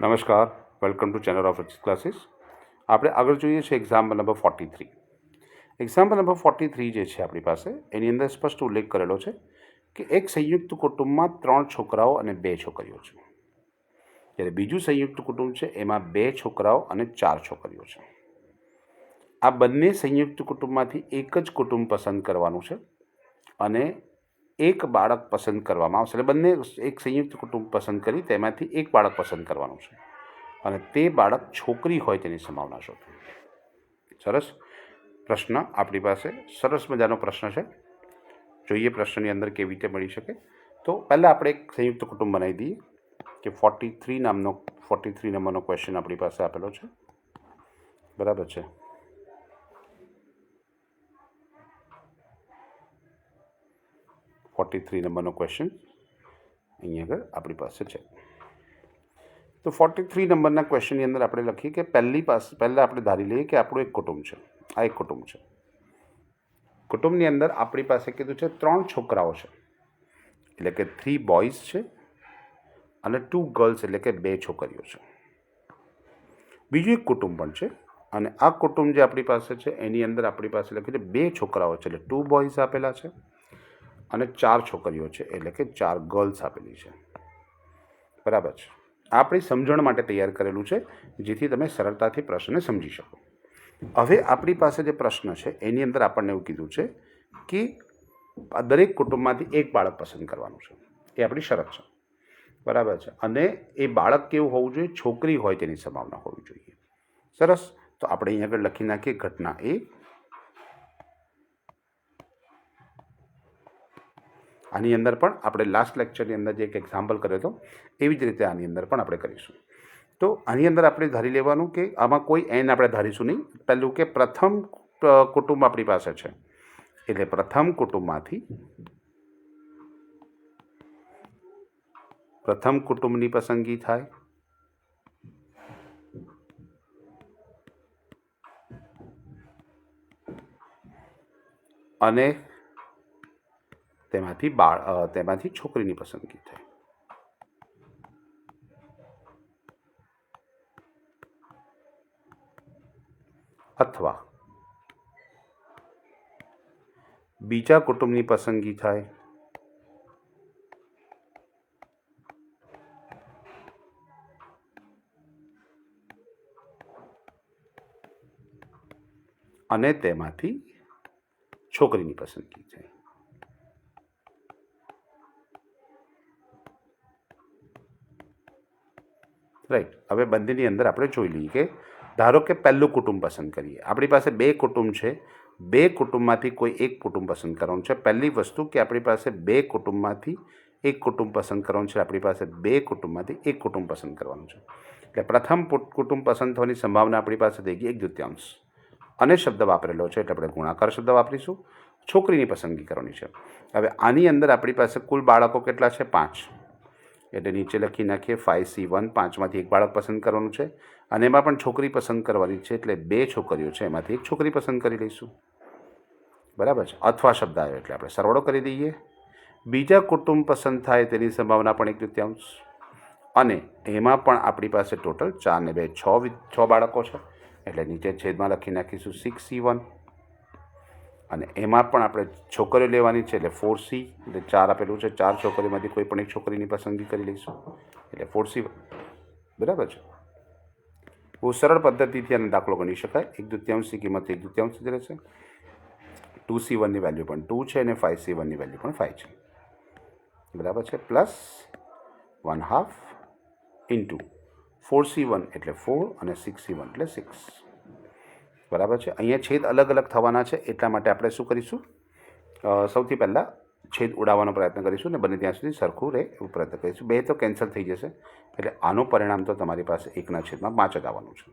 નમસ્કાર welcome to channel of classes આપણે આગળ જોઈએ છે example number forty three example number forty three જે છે આપણી પાસે, એની અંદર સ્પષ્ટ ઉલ્લેખ કરેલો છે કે એક સંયુક્ત કુટુંબમાં ત્રણ છોકરાઓ અને બે છોકરીઓ છે. જ્યારે બીજું સંયુક્ત કુટુંબ છે, એમાં બે છોકરાઓ અને ચાર છોકરીઓ છે. આ બંને સંયુક્ત કુટુંબમાંથી એક જ કુટુંબ પસંદ કરવાનું છે અને એક બાળક પસંદ કરવામાં આવશે. એટલે બંને એક સંયુક્ત કુટુંબ પસંદ કરી, તેમાંથી એક બાળક પસંદ કરવાનું છે. અને તે બાળક છોકરી હોય તેની સંભાવના શોધો. સરસ. પ્રશ્ન આપણી પાસે, સરસ મજાનો પ્રશ્ન છે. જોઈએ પ્રશ્નની અંદર કેવી રીતે મળી શકે. તો પહેલાં આપણે એક સંયુક્ત કુટુંબ બનાવી દઈએ કે ફોર્ટી થ્રી નામનો ફોર્ટી થ્રી નંબરનો ક્વેશ્ચન આપણી પાસે આપેલો છે. બરાબર છે? ફોર્ટી થ્રી નંબરનો ક્વેશ્ચન અહીંયા આગળ આપણી પાસે છે. તો ફોર્ટી થ્રી નંબરના ક્વેશ્ચનની અંદર આપણે લખીએ કે પહેલી પાસે, પહેલાં આપણે ધારી લઈએ કે આપણું એક કુટુંબ છે. આ એક કુટુંબ છે. કુટુંબની અંદર આપણી પાસે કીધું છે ત્રણ છોકરાઓ છે. એટલે કે થ્રી બોયઝ છે અને ટુ ગર્લ્સ એટલે કે બે છોકરીઓ છે. બીજું એક કુટુંબ પણ છે અને આ કુટુંબ જે આપણી પાસે છે એની અંદર આપણી પાસે લખ્યું છે બે છોકરાઓ છે. એટલે ટુ બોયઝ આપેલા છે. અને ચાર છોકરીઓ છે, એટલે કે ચાર ગર્લ્સ આપેલી છે. બરાબર છે. આપણી સમજણ માટે તૈયાર કરેલું છે, જેથી તમે સરળતાથી પ્રશ્નને સમજી શકો. હવે આપણી પાસે જે પ્રશ્ન છે, એની અંદર આપણને એવું કીધું છે કે દરેક કુટુંબમાંથી એક બાળક પસંદ કરવાનું છે. એ આપણી શરત છે. બરાબર છે. અને એ બાળક કેવું હોવું જોઈએ? છોકરી હોય તેની સંભાવના હોવી જોઈએ. સરસ. તો આપણે અહીં આગળ લખી નાખીએ ઘટના એ આની અંદર પણ આપણે લાસ્ટ લેક્ચરની અંદર જે એક એક્ઝામ્પલ કર્યો હતો, એવી જ રીતે આની અંદર પણ આપણે કરીશું. તો આની અંદર આપણે ધારી લેવાનું કે આમાં કોઈ એન આપણે ધારીશું નહીં. પહેલું કે પ્રથમ કુટુંબ આપણી પાસે છે. એટલે પ્રથમ કુટુંબમાંથી પ્રથમ કુટુંબની પસંદગી થાય. અને તેમાંથી બાળ તેમાંથી છોકરીની પસંદગી થાય અથવા બીજા કુટુંબની પસંદગી થાય. અને તેમાંથી છોકરીની પસંદગી થાય રાઈટ હવે બંનેની અંદર આપણે જોઈ લઈએ કે ધારો કે પહેલું કુટુંબ પસંદ કરીએ. આપણી પાસે બે કુટુંબ છે. બે કુટુંબમાંથી કોઈ એક કુટુંબ પસંદ કરવાનું છે. પહેલી વસ્તુ કે આપણી પાસે બે કુટુંબમાંથી એક કુટુંબ પસંદ કરવાનું છે. આપણી પાસે બે કુટુંબમાંથી એક કુટુંબ પસંદ કરવાનું છે. એટલે પ્રથમ કુટુંબ પસંદ થવાની સંભાવના આપણી પાસે થઈ ગઈ એક દ્વિત્યાંશ. અને શબ્દ વાપરેલો છે એટલે આપણે ગુણાકાર શબ્દ વાપરીશું. છોકરીની પસંદગી કરવાની છે. હવે આની અંદર આપણી પાસે કુલ બાળકો કેટલા છે? પાંચ. એટલે નીચે લખી નાખીએ ફાઇવ સી વન પાંચમાંથી એક બાળક પસંદ કરવાનું છે. અને એમાં પણ છોકરી પસંદ કરવાની છે એટલે બે છોકરીઓ છે. એમાંથી એક છોકરી પસંદ કરી લઈશું. બરાબર છે? અથવા શબ્દ આવ્યો એટલે આપણે સરવાળો કરી દઈએ. બીજા કુટુંબ પસંદ થાય તેની સંભાવના પણ એક તૃતીયાંશ. અને એમાં પણ આપણી પાસે ટોટલ ચાર ને બે છ છ બાળકો છે. એટલે નીચે છેદમાં લખી નાખીશું સિક્સ સી વન અને એમાં પણ આપણે છોકરીઓ લેવાની છે એટલે ફોર સી એટલે ચાર આપેલું છે. ચાર છોકરીઓમાંથી કોઈ પણ એક છોકરીની પસંદગી કરી લઈશું. એટલે ફોર સી બરાબર છે? બહુ સરળ પદ્ધતિથી આને દાખલો ગણી શકાય. એક દૃત્યાંશની કિંમત એક દૃત્યાંશ જ રહેશે. ટુ સી વનની વેલ્યુ પણ ટુ છે અને ફાઇવ સી વનની વેલ્યુ પણ ફાઇવ છે. બરાબર છે? Plus one half into four C one એટલે ફોર અને સિક્સ સી વન એટલે સિક્સ બરાબર છે? અહીંયા છેદ અલગ અલગ થવાના છે, એટલા માટે આપણે શું કરીશું? સૌથી પહેલાં છેદ ઉડાવવાનો પ્રયત્ન કરીશું ને બને ત્યાં સુધી સરખું રહે એવું પ્રયત્ન કરીશું. બે તો કેન્સલ થઈ જશે, એટલે આનું પરિણામ તો તમારી પાસે એકના છેદમાં પાંચ જ આવવાનું છે.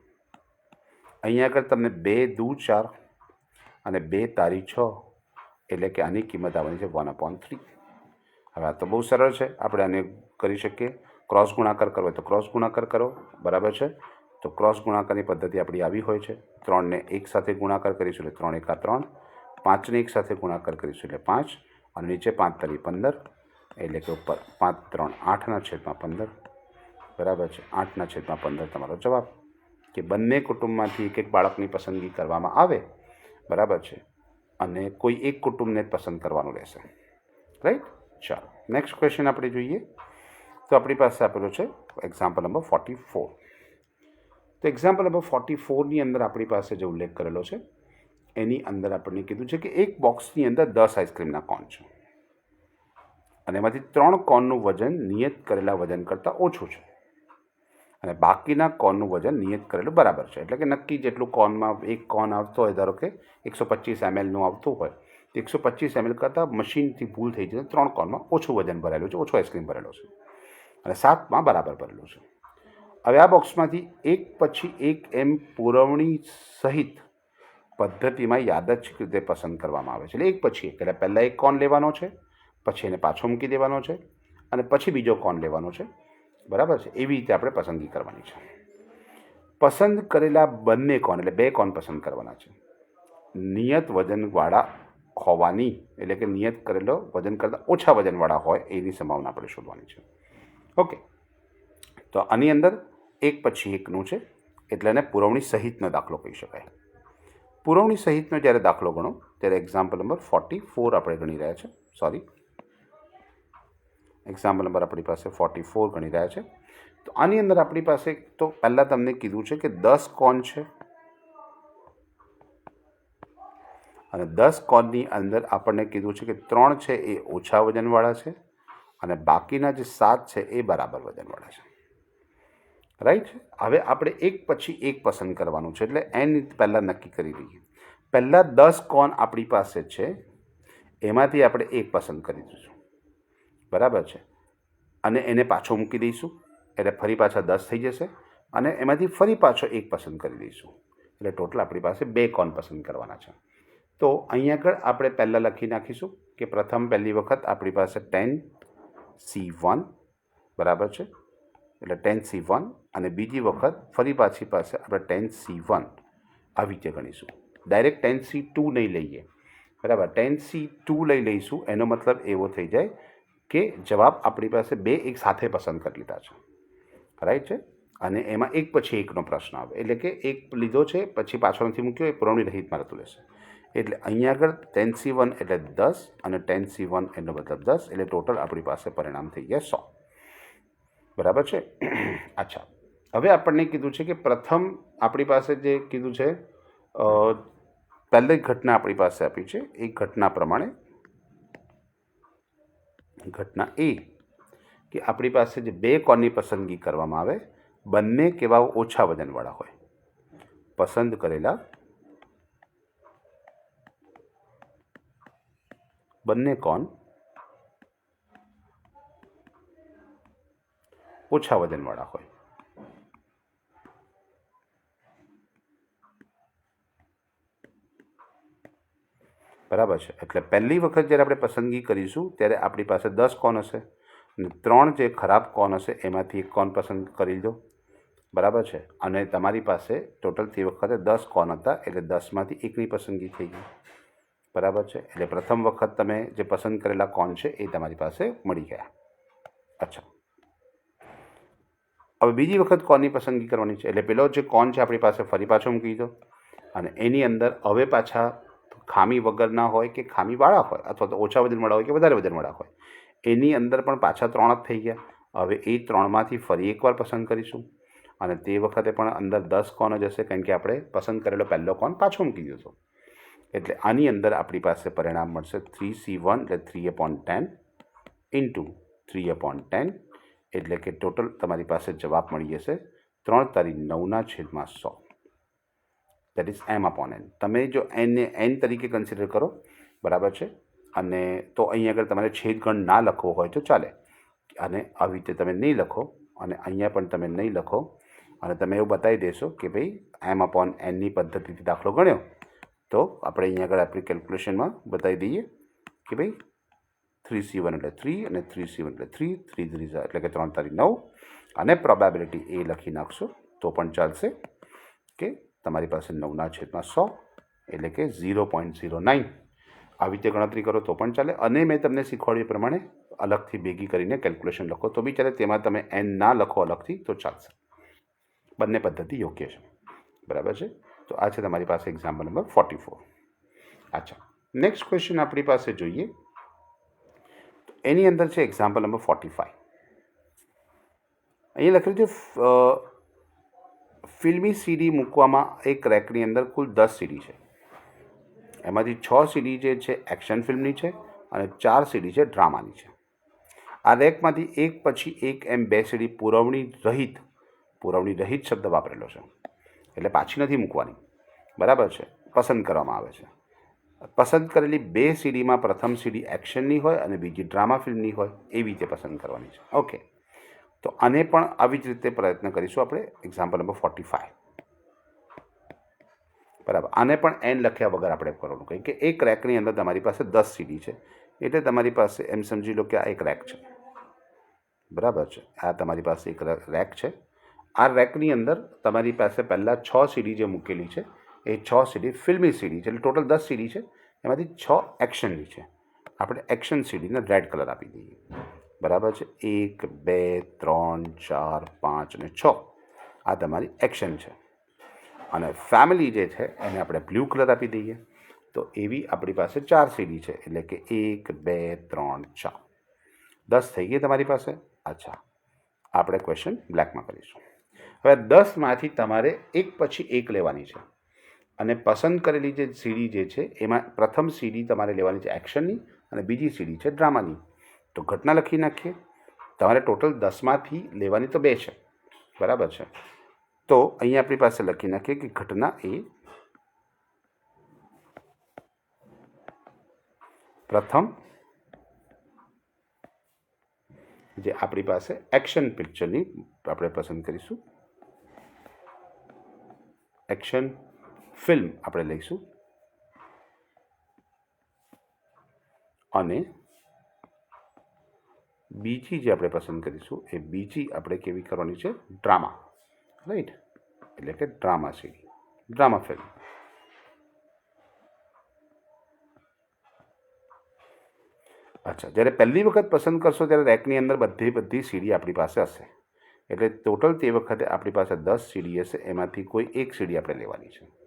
અહીંયા આગળ તમને બે દુ ચાર અને બે તારી છ, એટલે કે આની કિંમત આવવાની છે વન અપોન થ્રી. હવે આ તો બહુ સરળ છે, આપણે આને કરી શકીએ. ક્રોસ ગુણાકાર કરવો હોય તો ક્રોસ ગુણાકાર કરો, બરાબર છે? તો ક્રોસ ગુણાકારની પદ્ધતિ આપણી આવી હોય છે. ત્રણને એક સાથે ગુણાકાર કરીશું એટલે ત્રણ એકા ત્રણ. પાંચને એક સાથે ગુણાકાર કરીશું એટલે પાંચ. અને નીચે પાંચ તરી પંદર. એટલે કે ઉપર પાંચ, ત્રણ, આઠના છેદમાં પંદર. બરાબર છે. આઠના છેદમાં પંદર તમારો જવાબ. કે બંને કુટુંબમાંથી એક એક બાળકની પસંદગી કરવામાં આવે. બરાબર છે. અને કોઈ એક કુટુંબને જ પસંદ કરવાનું રહેશે. રાઈટ? ચાલો, નેક્સ્ટ ક્વેશ્ચન આપણે જોઈએ. તો આપણી પાસે આપેલો છે એક્ઝામ્પલ નંબર ફોર્ટી ફોર. તો એક્ઝામ્પલ નંબર ફોર્ટી ફોરની અંદર આપણી પાસે જે ઉલ્લેખ કરેલો છે, એની અંદર આપણને કીધું છે કે એક બોક્સની અંદર દસ આઈસ્ક્રીમના કોન છે. અને એમાંથી ત્રણ કોનનું વજન નિયત કરેલા વજન કરતાં ઓછું છે. અને બાકીના કોનનું વજન નિયત કરેલું બરાબર છે. એટલે કે નક્કી જેટલું કોનમાં એક કોન આવતો હોય, ધારો કે એકસો પચીસ એમએલનું આવતું હોય, તો એકસો પચીસ એમએલ કરતાં મશીનથી ભૂલ થઈ જાય ત્રણ કોનમાં ઓછું વજન ભરેલું છે, ઓછો આઈસ્ક્રીમ ભરેલો છે. અને સાતમાં બરાબર ભરેલું છે. હવે આ બોક્સમાંથી એક પછી એક એમ પુરવણી સહિત પદ્ધતિમાં યાદચ્છિક રીતે પસંદ કરવામાં આવે છે. એટલે એક પછી એક. એટલે પહેલાં એક કોન લેવાનો છે, પછી એને પાછો મૂકી દેવાનો છે અને પછી બીજો કોન લેવાનો છે. બરાબર છે? એવી રીતે આપણે પસંદગી કરવાની છે. પસંદ કરેલા બંને કોન, એટલે બે કોન પસંદ કરવાના છે. નિયત વજનવાળા હોવાની, એટલે કે નિયત કરેલો વજન કરતાં ઓછા વજનવાળા હોય એની સંભાવના આપણે શોધવાની છે. ઓકે. તો આની અંદર એક પછી એકનું છે, એટલે એને પુરવણી સહિતનો દાખલો કહી શકાય. પુરવણી સહિતનો જ્યારે દાખલો ગણો, ત્યારે એક્ઝામ્પલ નંબર ફોર્ટી ફોર આપણે ગણી રહ્યા છે. સોરી એક્ઝામ્પલ નંબર આપણી પાસે ફોર્ટી ફોર ગણી રહ્યા છે. તો આની અંદર આપણી પાસે તો પહેલાં તમને કીધું છે કે દસ કોન છે. અને દસ કોનની અંદર આપણને કીધું છે કે ત્રણ છે એ ઓછા વજનવાળા છે અને બાકીના જે સાત છે એ બરાબર વજનવાળા છે. રાઈટ હવે આપણે એક પછી એક પસંદ કરવાનું છે, એટલે એન પહેલાં નક્કી કરી લઈએ પહેલાં દસ કોન આપણી પાસે છે, એમાંથી આપણે એક પસંદ કરી દઈશું. બરાબર છે? અને એને પાછો મૂકી દઈશું. એટલે ફરી પાછા દસ થઈ જશે. અને એમાંથી ફરી પાછો એક પસંદ કરી દઈશું. એટલે ટોટલ આપણી પાસે બે કોન પસંદ કરવાના છે. તો અહીંયા આગળ આપણે પહેલાં લખી નાખીશું કે પ્રથમ પહેલી વખત આપણી પાસે ટેન સી વન. બરાબર છે? એટલે ટેન સી વન અને બીજી વખત ફરી પાછી પાસે આપણે ટેન સી વન આવી રીતે ગણીશું. ડાયરેક્ટ ટેન સી ટુ નહીં લઈએ. બરાબર? ટેન સી ટુ લઈ લઈશું. એનો મતલબ એવો થઈ જાય કે જવાબ આપણી પાસે બે એક સાથે પસંદ કરી લીધા છે. રાઈટ છે? અને એમાં એક પછી એકનો પ્રશ્ન આવે. એટલે કે એક લીધો છે, પછી પાછળ નથી મૂક્યો, એ પુરવણી રહેતું રહેશે. એટલે અહીંયા આગળ ટેન સી વન એટલે દસ અને ટેન સી વન એનો મતલબ દસ. એટલે ટોટલ આપણી પાસે પરિણામ થઈ ગયા સો. બરાબર છે? અચ્છા. હવે આપણને કીધું છે કે પ્રથમ આપણી પાસે જે કીધું છે પહેલી ઘટના આપણી પાસે આપી છે. એ ઘટના પ્રમાણે ઘટના એ કે આપણી પાસે જે બે કોનની પસંદગી કરવામાં આવે, બંને કેવા ઓછા વજનવાળા હોય. પસંદ કરેલા બંને કોન ઓછા વજનવાળા હોય. બરાબર છે. એટલે પહેલી વખત જ્યારે આપણે પસંદગી કરીશું, ત્યારે આપણી પાસે દસ કોન હશે અને ત્રણ જે ખરાબ કોન હશે, એમાંથી એક કોન પસંદ કરી લો. બરાબર છે? અને તમારી પાસે ટોટલ તે વખતે દસ કોન હતા, એટલે દસમાંથી એકની પસંદગી થઈ ગઈ. બરાબર છે? એટલે પ્રથમ વખત તમે જે પસંદ કરેલા કોન છે, એ તમારી પાસે મળી ગયા. અચ્છા. હવે બીજી વખત કોનની પસંદગી કરવાની છે. એટલે પેલો જે કોન છે, આપણી પાસે ફરી પાછો મૂકી દીધો અને એની અંદર હવે પાછા ખામી વગરના હોય કે ખામીવાળા હોય અથવા તો ઓછા વજનવાળા હોય કે વધારે વજનવાળા હોય, એની અંદર પણ પાછા ત્રણ જ થઈ ગયા. હવે એ ત્રણમાંથી ફરી એકવાર પસંદ કરીશું અને તે વખતે પણ અંદર દસ કોન જ હશે કારણ કે આપણે પસંદ કરેલો પહેલો કોન પાછો મૂકી દીધો એટલે આની અંદર આપણી પાસે પરિણામ મળશે થ્રી સી વન એટલે three upon ten into three upon ten એટલે કે ટોટલ તમારી પાસે જવાબ મળી જશે ત્રણ તારીખ નવના છેદમાં so. That is M upon N તમે જો એનને એન તરીકે કન્સિડર કરો, બરાબર છે? અને તો અહીં આગળ તમારે છેદગણ ના લખવો હોય તો ચાલે. અને આવી રીતે તમે નહીં લખો અને અહીંયા પણ તમે નહીં લખો. અને તમે એવું બતાવી દેશો કે ભાઈ એમ અપોન એનની પદ્ધતિથી દાખલો ગણ્યો. તો આપણે અહીંયા આગળ આપણી કેલ્ક્યુલેશનમાં બતાવી દઈએ કે ભાઈ થ્રી સી વન એટલે થ્રી અને થ્રી સી વન એટલે થ્રી થ્રી થ્રી એટલે કે ત્રણ તારીખ નવ. અને પ્રોબેબિલિટી એ લખી નાખશો તો પણ ચાલશે. કે તમારી પાસે નવના છેદમાં સો એટલે કે ઝીરો પોઈન્ટ ઝીરો નાઇન. આવી રીતે ગણતરી કરો તો પણ ચાલે. અને મેં તમને શીખવાડ્યું પ્રમાણે અલગથી ભેગી કરીને કેલ્ક્યુલેશન લખો તો બી ચાલે. તેમાં તમે એન ના લખો અલગથી તો ચાલશે. બંને પદ્ધતિ યોગ્ય છે. બરાબર છે? તો આ છે તમારી પાસે એક્ઝામ્પલ નંબર ફોર્ટી ફોર અચ્છા. નેક્સ્ટ ક્વેશ્ચન આપણી પાસે જોઈએ. તો એની અંદર છે એક્ઝામ્પલ નંબર ફોર્ટી ફાઇવ અહીંયા લખેલું છે ફિલ્મી સીડી મૂકવામાં એક રેકની અંદર કુલ દસ સીડી છે. એમાંથી છ સીડી જે છે, એક્શન ફિલ્મની છે અને ચાર સીડી છે, ડ્રામાની છે. આ રેકમાંથી એક પછી એક એમ બે સીડી પુરવણી રહિત પુરવણી રહિત શબ્દ વાપરેલો છે. એટલે પાછી નથી મૂકવાની. બરાબર છે? પસંદ કરવામાં આવે છે. પસંદ કરેલી બે સીડીમાં પ્રથમ સીડી એક્શનની હોય અને બીજી ડ્રામા ફિલ્મની હોય એવી રીતે પસંદ કરવાની છે. ઓકે. તો આને પણ આવી જ રીતે પ્રયત્ન કરીશું આપણે. એક્ઝામ્પલ નંબર ફોર્ટી ફાઇવ બરાબર. આને પણ એન લખ્યા વગર આપણે કરવાનું. કંઈ કે એક રેકની અંદર તમારી પાસે દસ સીડી છે. એટલે તમારી પાસે એમ સમજી લો કે આ એક રેક છે. બરાબર છે. આ તમારી પાસે એક રેક છે. આ રેકની અંદર તમારી પાસે પહેલાં છ સીડી જે મૂકેલી છે, એ છ સીડી ફિલ્મી સીડી છે. એટલે ટોટલ દસ સીડી છે. એમાંથી છ એક્શનની છે. આપણે એક્શન સીડીને રેડ કલર આપી દઈએ. બરાબર છે? એક, બે, ત્રણ, ચાર, પાંચ અને છ. આ તમારી એક્શન છે. અને ફેમિલી જે છે, એને આપણે બ્લુ કલર આપી દઈએ. તો એવી આપણી પાસે ચાર સીડી છે. એટલે કે એક, બે, ત્રણ, ચાર. દસ થઈ ગઈ તમારી પાસે? અચ્છા. આપણે ક્વેશ્ચન બ્લેકમાં કરીશું. હવે દસમાંથી તમારે એક પછી એક લેવાની છે. અને પસંદ કરેલી જે સીડી જે છે, એમાં પ્રથમ સીડી તમારે લેવાની છે એક્શનની અને બીજી સીડી છે ડ્રામાની તો ઘટના લખી નાખીએ. તમારે ટોટલ દસમાંથી લેવાની તો બે છે. બરાબર છે? તો અહીંયા આપણી પાસે લખી નાખીએ કે ઘટના એ પ્રથમ જે આપણી પાસે એક્શન પિક્ચરની આપણે પસંદ કરીશું. એક્શન ફિલ્મ આપણે લઈશું. અને બીજી જે આપણે પસંદ કરીશું, એ બીજી આપણે કેવી કરવાની છે? ડ્રામા. રાઈટ એટલે કે ડ્રામા સીડી. Drama film. અચ્છા, જ્યારે પહેલી વખત પસંદ કરશો, ત્યારે રેકની અંદર બધી બધી સીડી આપણી પાસે હશે. એટલે ટોટલ તે વખતે આપણી પાસે દસ સીડી હશે, એમાંથી કોઈ એક સીડી આપણે લેવાની છે.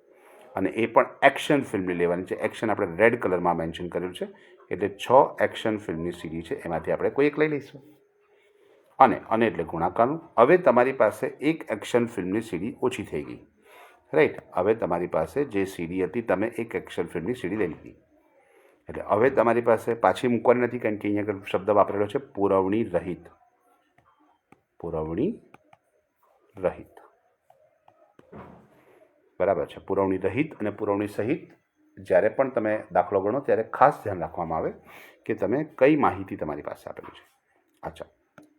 અને એ પણ એક્શન ફિલ્મની લેવાની છે. એક્શન આપણે રેડ કલરમાં મેન્શન કર્યું છે. એટલે છ એક્શન ફિલ્મની સીડી છે. એમાંથી આપણે કોઈ એક લઈ લઈશું. અને અને એટલે ગુણાકારનું. હવે તમારી પાસે એક એક્શન ફિલ્મની સીડી ઓછી થઈ ગઈ. રાઈટ? હવે તમારી પાસે જે સીડી હતી, તમે એક એક્શન ફિલ્મની સીડી લઈ લીધી. એટલે હવે તમારી પાસે પાછી મૂકવાની નથી કારણ કે અહીંયા આગળ શબ્દ વાપરેલો છે, પુરવણી રહિત. પુરવણી રહિત. બરાબર છે. પુરવણી રહિત અને પુરવણી સહિત જ્યારે પણ તમે દાખલો ગણો ત્યારે ખાસ ધ્યાન રાખવામાં આવે કે તમે કઈ માહિતી તમારી પાસે આપેલી છે. અચ્છા.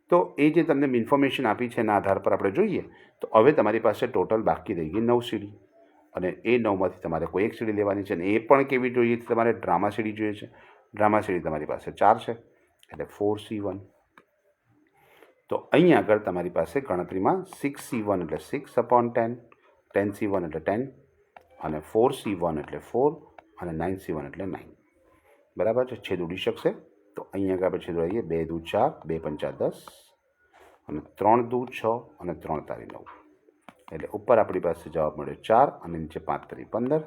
તો એ જે તમને ઇન્ફોર્મેશન આપી છે એના આધાર પર આપણે જોઈએ તો હવે તમારી પાસે ટોટલ બાકી રહી ગઈ નવ સીડી અને એ નવમાંથી તમારે કોઈ એક સીડી લેવાની છે અને એ પણ કેવી જોઈએ છે તમારે? ડ્રામા સીડી જોઈએ છે. ડ્રામા સીડી તમારી પાસે ચાર છે એટલે ફોર સી વન. તો અહીં આગળ તમારી પાસે ગણતરીમાં સિક્સ સી વન એટલે six upon ten ten C one એટલે ટેન અને ફોર સી વન એટલે ફોર અને નાઇન સી વન એટલે નાઇન બરાબર છે? છેદ ઉડી શકશે. તો અહીંયા આગળ આપણે છેદ ઉડાવીએ. બે દૂ ચાર, બે પંચા દસ, અને ત્રણ દૂ છ, અને ત્રણ તારી નવ. એટલે ઉપર આપણી પાસે જવાબ મળ્યો ચાર, અને નીચે પાંચ તારી પંદર.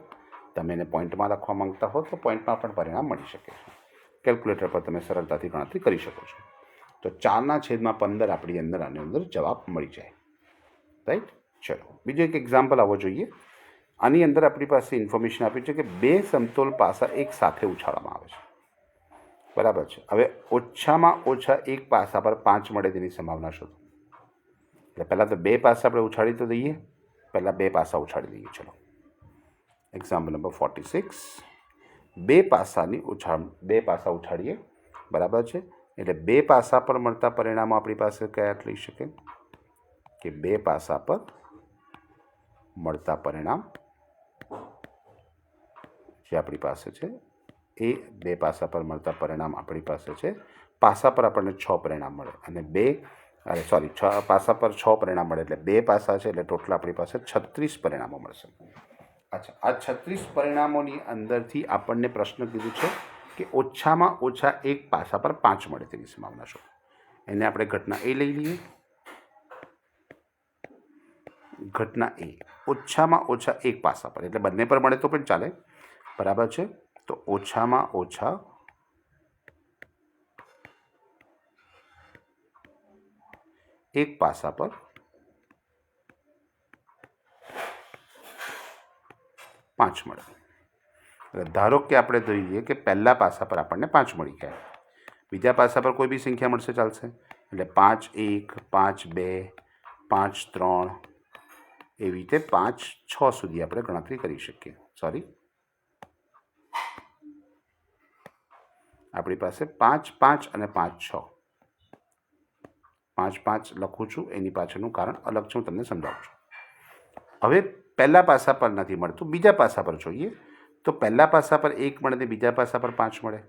તમે એને પોઈન્ટમાં લખવા માંગતા હો તો પોઈન્ટમાં પણ પરિણામ મળી શકે છે. કેલ્ક્યુલેટર પર તમે સરળતાથી ગણતરી કરી શકો છો. તો ચારના છેદમાં પંદર આપણી અંદર આની અંદર જવાબ મળી જાય. રાઈટ? ચલો, બીજો એક એક્ઝામ્પલ આવવો જોઈએ. આની અંદર આપણી પાસે ઇન્ફોર્મેશન આપી છે કે બે સમતોલ પાસા એક સાથે ઉછાળવામાં આવે છે. બરાબર છે. હવે ઓછામાં ઓછા એક પાસા પર પાંચ મળે તેની સંભાવના શોધો. એટલે પહેલાં તો બે પાસા આપણે ઉછાળી તો દઈએ. પહેલાં બે પાસા ઉછાળી દઈએ. ચલો. એક્ઝામ્પલ નંબર ફોર્ટી સિક્સ બે પાસાની ઉછાળ, બે પાસા ઉછાળીએ. બરાબર છે? એટલે બે પાસા પર મળતા પરિણામો આપણી પાસે કયા લઈ શકે? કે બે પાસા પર મળતા પરિણામ જે આપણી પાસે છે. એ બે પાસા પર મળતા પરિણામ આપણી પાસે છે. પાસા પર આપણને છ પરિણામ મળે અને બે, અરે સોરી છ, પાસા પર છ પરિણામ મળે એટલે બે પાસા છે એટલે ટોટલ આપણી પાસે છત્રીસ પરિણામો મળશે. અચ્છા, આ છત્રીસ પરિણામોની અંદરથી આપણને પ્રશ્ન કીધું છે કે ઓછામાં ઓછા એક પાસા પર પાંચ મળે તેની સંભાવના શું? એને આપણે ઘટના એ લઈ લઈએ. ઘટના એ ઓછામાં ઓછા એક પાસા પર. એટલે બંને પર મળે તો પણ ચાલે. બરાબર છે? તો ઓછામાં ઓછા એક પાસા પર પાંચ મળે. એટલે ધારો કે આપણે જોઈએ કે પહેલા પાસા પર આપણને પાંચ મળી ગયા. બીજા પાસા પર કોઈ બી સંખ્યા મળશે ચાલશે. એટલે પાંચ એક, પાંચ બે, પાંચ ત્રણ એવી રીતે પાંચ, છ સુધી આપણે ગણતરી કરી શકીએ. સોરી આપણી પાસે પાંચ પાંચ અને પાંચ, છ. પાંચ પાંચ લખું છું, એની પાછળનું કારણ અલગ છે, હું તમને સમજાવું છું. હવે પહેલા પાસા પર નથી મળતું, બીજા પાસા પર જોઈએ. તો પહેલા પાસા પર એક મળે ને બીજા પાસા પર પાંચ મળે.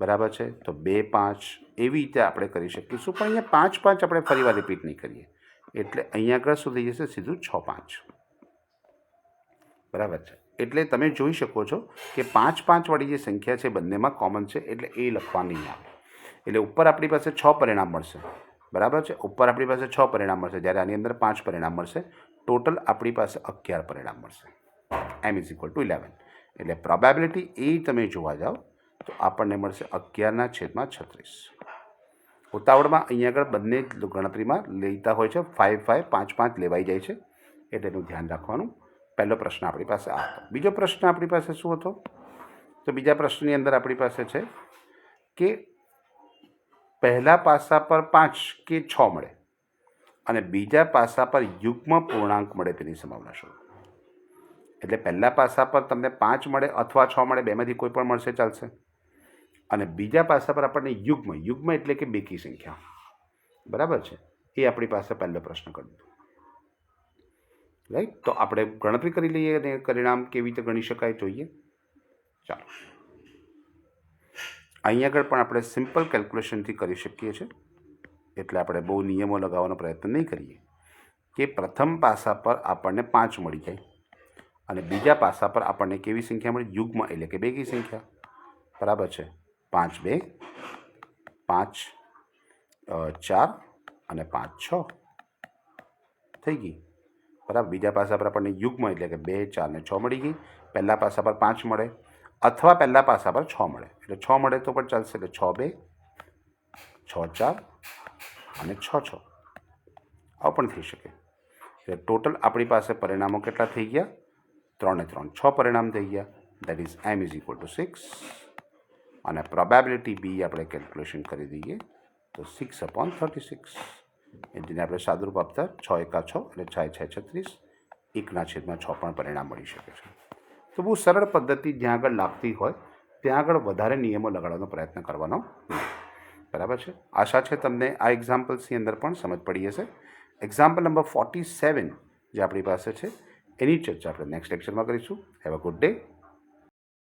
બરાબર છે? તો બે, પાંચ એવી રીતે આપણે કરી શકીશું, પણ અહીંયા પાંચ પાંચ આપણે ફરીવાર રિપીટ નહીં કરીએ. એટલે અહીંયા આગળ શું થઈ જશે સીધું છ પાંચ. બરાબર છે. એટલે તમે જોઈ શકો છો કે પાંચ પાંચવાળી જે સંખ્યા છે બંનેમાં કોમન છે, એટલે એ લખવા નહીં આવે એટલે ઉપર આપણી પાસે છ પરિણામ મળશે. બરાબર છે? ઉપર આપણી પાસે છ પરિણામ મળશે. જ્યારે આની અંદર પાંચ પરિણામ મળશે, ટોટલ આપણી પાસે અગિયાર પરિણામ મળશે. M is equal to eleven એટલે પ્રોબેબિલિટી એ તમે જોવા જાઓ, તો આપણને મળશે અગિયારના છેદમાં છત્રીસ. ઉતાવળમાં અહીંયા આગળ બંને ગણતરીમાં લેતા હોય છે. ફાઇવ ફાઇવ પાંચ પાંચ લેવાઈ જાય છે. એટલે એનું ધ્યાન રાખવાનું. પહેલો પ્રશ્ન આપણી પાસે આ હતો. બીજો પ્રશ્ન આપણી પાસે શું હતો? તો બીજા પ્રશ્નની અંદર આપણી પાસે છે કે પહેલા પાસા પર પાંચ કે છ મળે અને બીજા પાસા પર યુગ્મ પૂર્ણાંક મળે તેની સંભાવના શું? એટલે પહેલા પાસા પર તમને પાંચ મળે અથવા છ મળે, બેમાંથી કોઈ પણ મળશે, ચાલશે. અને બીજા પાસા પર આપણને યુગ્મ યુગ્મ એટલે કે બેકી સંખ્યા. બરાબર છે? એ આપણી પાસે પહેલો પ્રશ્ન કરી દીધો રાઈટ તો આપણે ગણતરી કરી લઈએ અને પરિણામ કેવી રીતે ગણી શકાય જોઈએ? ચાલો. અહીં આગળ પણ આપણે સિમ્પલ કેલ્ક્યુલેશનથી કરી શકીએ છીએ. એટલે આપણે બહુ નિયમો લગાવવાનો પ્રયત્ન નહીં કરીએ. કે પ્રથમ પાસા પર આપણને પાંચ મળી જાય અને બીજા પાસા પર આપણને કેવી સંખ્યા મળી? યુગ્મ એટલે કે બેકી સંખ્યા. બરાબર છે? પાંચ બે, પાંચ ચાર અને પાંચ છ. થઈ ગઈ. બરાબર? બીજા પાસા પર આપણને યુગ્મ એટલે કે બે, ચાર ને છ મળી ગઈ. પહેલાં પાસા પર પાંચ મળે અથવા પહેલાં પાસા પર છ મળે. એટલે છ મળે તો પણ ચાલશે એટલે છ બે, છ ચાર અને છ છ. આવું પણ થઈ શકે. એટલે ટોટલ આપણી પાસે પરિણામો કેટલા થઈ ગયા? ત્રણે ત્રણ. છ પરિણામ થઈ ગયા. That is M is equal to six અને પ્રોબેબિલિટી બી આપણે કેલ્ક્યુલેશન કરી દઈએ, તો સિક્સ અપોન થર્ટી સિક્સ જેને આપણે સાદુરૂપ આપતા છ એકા છ એટલે છ છ છત્રીસ, એકના છેદમાં છ પણ પરિણામ મળી શકે છે. તો બહુ સરળ પદ્ધતિ, જ્યાં આગળ લાગતી હોય, ત્યાં આગળ વધારે નિયમો લગાડવાનો પ્રયત્ન કરવાનો બરાબર છે? આશા છે તમને આ એક્ઝામ્પલ્સની અંદર પણ સમજ પડી હશે. એક્ઝામ્પલ નંબર ફોર્ટી સેવન જે આપણી પાસે છે, એની ચર્ચા આપણે નેક્સ્ટ લેક્ચરમાં કરીશું. Have a good day